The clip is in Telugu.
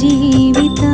జీవితం.